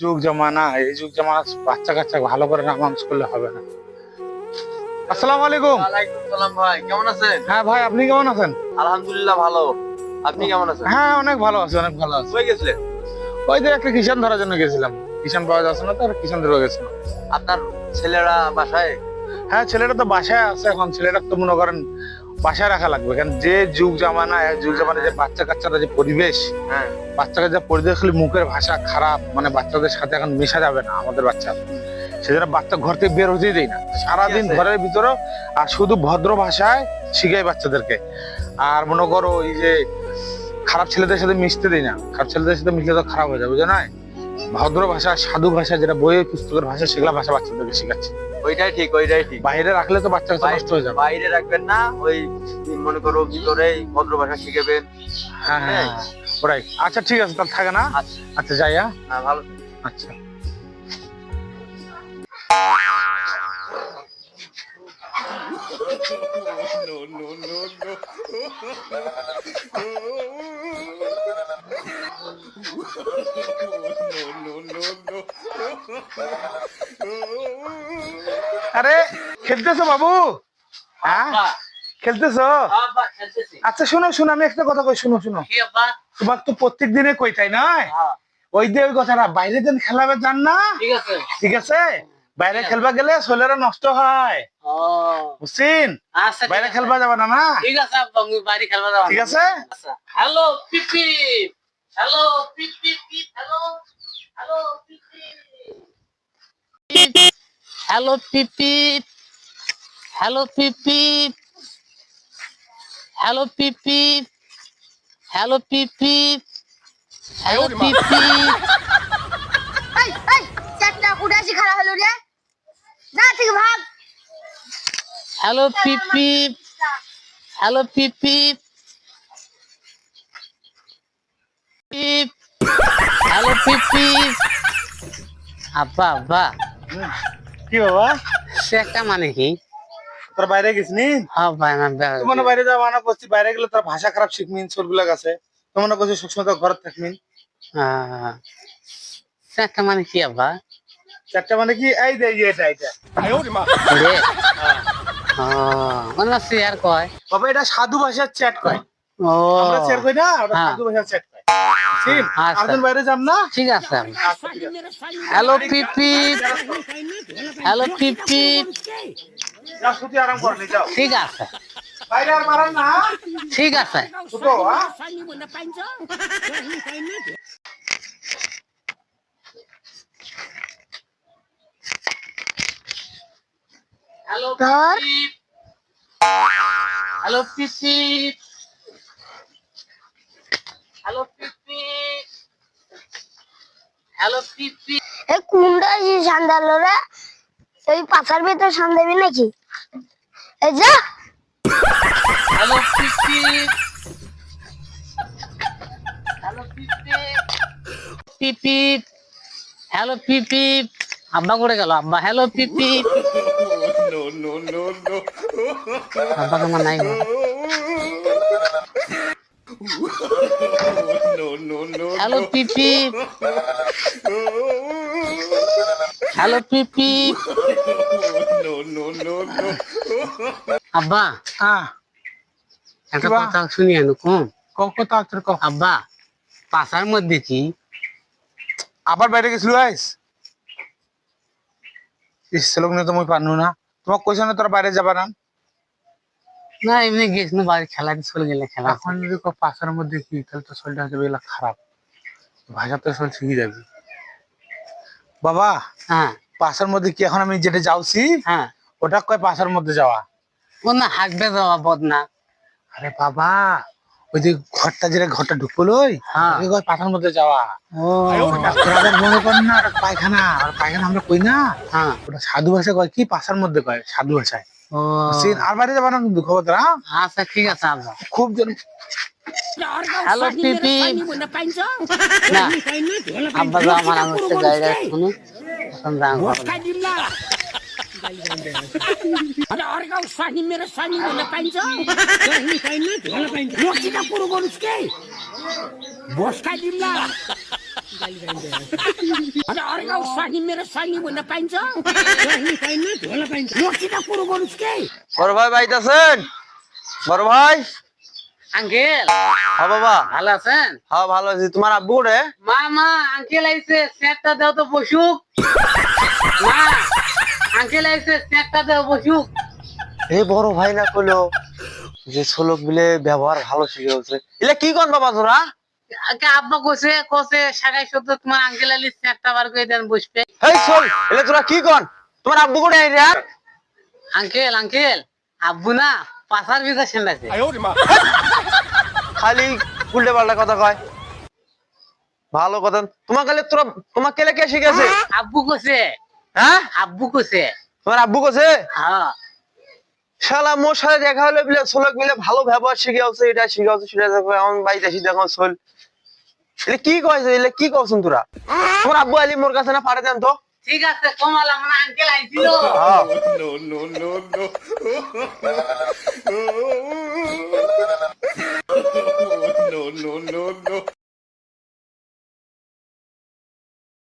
যুগ জামানা এই যুগ জামানা বাচ্চা কাচ্চা ভালো করে না মানুষ করলে হবে না। আসসালামু আলাইকুম। সালাম ভাই কেমন আছেন? হ্যাঁ ভাই আপনি কেমন আছেন? আলহামদুলিল্লাহ ভালো। আপনি কেমন আছেন? হ্যাঁ অনেক ভালো আছি অনেক ভালো আছি। কই গেছিলেন? ওই যে একটা কিষান ধরার জন্য গেছিলাম। কিষান পাওয়া যাচ্ছে না তো আর কিষান ধরে গেছিলাম আপনার ছেলেরা বাসায়? হ্যাঁ ছেলেটা তো বাসায় আছে এখন ছেলেটা তো মনে করেন বাসায় রাখা লাগবে। কারণ যে যুগ জামানা যুগ জামানা যে বাচ্চা কাচ্চারা যে পরিবেশ হ্যাঁ। বাচ্চাকে যা পরিবেশ খালি মুখের ভাষা খারাপ মানে বাচ্চাদের সাথে এখন মেশা যাবে না আমাদের বাচ্চা। সেজন্য বাচ্চা ঘর থেকে বের হতেই দেয় না। সারাদিন ঘরের ভিতরে আর শুধু ভদ্র ভাষায় শিখাই বাচ্চাদেরকে। আর মনে করো এই যে খারাপ ছেলেদের সাথে মিশতে দেই না। খারাপ ছেলেদের সাথে মিশলে তো খারাপ হয়ে যাবে বুঝো না ভদ্র ভাষা সাধু ভাষা যেটা বইয়ের পুস্তকের ভাষা সেগুলো ভাষা বাচ্চাদেরকে শেখাচ্ছে। ওইটাই ঠিক ওইটাই ঠিক। বাইরে রাখলে তো বাচ্চা নষ্ট হয়ে যাবে। বাইরে রাখবেন না ওই মনে করো ভিতরে ভদ্র ভাষা শিখাবেন। হ্যাঁ হ্যাঁ ওরাই আচ্ছা ঠিক আছে তাহলে থাকে না? আচ্ছা। আচ্ছা যাই হ্যাঁ। হ্যাঁ, ভালো। আচ্ছা। আরে খেলতেছো বাবু? হ্যাঁ? খেলতেছো? আচ্ছা শোনো শোনো আমি একটা কথা কই শোনো শোনো। তোমার তো প্রত্যেক দিনে কই তাই নয়? ওই যে ওই কথাটা বাইরে দিন খেলাবে যান না। ঠিক আছে। বাইরে খেলবা গেলে শরীরে নষ্ট হয়। বুঝছেন? আচ্ছা বাইরে খেলবা যাবে না না? ঠিক আছে খেলবা ঠিক আছে? Hello Pipi. Hello Pipi hello. Hello Pipi. Hello Pipi hello Pipi hello Pipi hello Pipi hello Pipi এই এই চারটা উঠাসি খারাপ হলো রে না থেকে ভাগ হ্যালো পিপি হ্যালো পিপি পিপ হ্যালো পিপি আব্বা আব্বা কি বাবা? মানে কি? তোর বাইরে গেছিস নি হ্যাঁ ভাই তোমার বাইরে যাওয়া মানা করছি বাইরে গেলে তোর ভাষা খারাপ শিখমিন সবগুলা কাছে তোমার করছি সবসময় তো ঘরে থাকমিন। সে একটা মানে কি আব্বা? চারটা মানে কি? এই যে এটা এটা। মানে শেয়ার কয়? বাবা এটা সাধু ভাষার চ্যাট কয়। ও। আমরা চ্যাট কই না ওটা হ্যাঁ। সাধু ভাষার চ্যাট আচ্ছা। বাইরে যাম না? ঠিক আছে। আচ্ছা ঠিক আছে। হ্যালো পিপি হ্যালো পিপি যাও শুতে আরাম কর নি যাও। ঠিক আছে। বাইরে আর মারান না ঠিক আছে। শুতো হ্যাঁ? হ্যালো ধর। Hello Pipi hello Pipi hello Pipi. এই কুমড়া যে সান্দালো রে এই পাথার ভিতর সান্দাবি নাকি? এই যা। Hello Pipi. Hello Pipi. Pipi. Hello Pipi. আব্বা করে গেল? আব্বা হ্যালো পিপি। আব্বা কেমন নাই। গো। হ্যালো পিপি হ্যালো পিপি আব্বা হ্যাঁ একটা কিবা? কথা শুনি আনো কম কথা তোর কও। আব্বা পাশার মধ্যে কি? আবার বাইরে গেছিল আইস ইস লোক নিয়ে তো মুই পারনু না। তোমাকে কইছ না তোরা বাইরে যাবা না? না এমনি গেছিল বাড়ি খেলা চলে গেলে খেলা এখন যদি পাশের মধ্যে কি তাহলে তো শরীরটা যাবে এগুলা খারাপ। ভাষা তো শরীর শিখে যাবে। বাবা হ্যাঁ। পাশের মধ্যে কি এখন আমি যেটা যাওছি? হ্যাঁ। ওটা কয় পাশের মধ্যে যাওয়া? ও না হাঁকবে যাওয়া বদনা আরে বাবা ওই যে ঘরটা যেটা ঘরটা ঢুকলো ওই হ্যাঁ। কয় পাশের মধ্যে যাওয়া? মনে কর না পায়খানা আর পায়খানা আমরা কই না? হ্যাঁ। ওটা সাধু ভাষা কয় কি? পাশের মধ্যে কয় সাধু ভাষায়। সিন আর বাইরে যাবা না কিন্তু খবর তোরা আচ্ছা ঠিক আছে আব্বা খুব জন হ্যালো পিপি না আব্বা তো আমার আমার সাথে গাড়ি গাড়ি শুনে এখন রাগ হবে না। Ada orang kau sani merah sani mana panjang. Ini kain nanti, mana panjang. Waktu kita puru bonus ke. Bos kadim lah. अरे अर्का स्वानी मेरो स्वानी भन्न पाइन्छ বড় ভাই বাইতে আছেন বড় ভাই? আঙ্কেল। হ্যাঁ বাবা। ভালো আছেন? হ্যাঁ ভালো আছি। তোমার আব্বু রে মা মা আঙ্কেল আইছে স্যারটা দাও তো বসুক। মা আঙ্কেল আইছে স্যারটা দাও বসুক। এ বড় ভাই না কইলো যে ছোলক বিলে ব্যবহার ভালো শিখে হচ্ছে এলে কি কন বাবা তোরা? আব্বা কইছে কইছে সাগাই শব্দ তোমার আঙ্কেল আলি স্যারটা বার করে দেন বসবে। এই চল এলে তোরা কি কন? তোমার আব্বু করে আই রে? আঙ্কেল আঙ্কেল আব্বু না পাশার ভিতর খালি উল্টে পাল্টা কথা কয়। ভালো কথা। তোমার কালে তোরা তোমার কেলে কে শিখেছে? আব্বু কইছে হ্যাঁ? আব্বু কইছে তোমার আব্বু কোছে হ্যাঁ। শালা মোর সাথে দেখা হলে বলে মিলে ভালো ব্যবহার শিখে হচ্ছে এটা শিখে হচ্ছে সেটা দেখো এমন বাড়িতে এসে দেখো চল এলে কি কয়েছে এলে কি কছুন তোরা? তোমার আব্বু আলি মোর কাছে না পারে দেন তো। ঠিক আছে কমালাম না আঙ্কেল আইছিল no, no, no, no.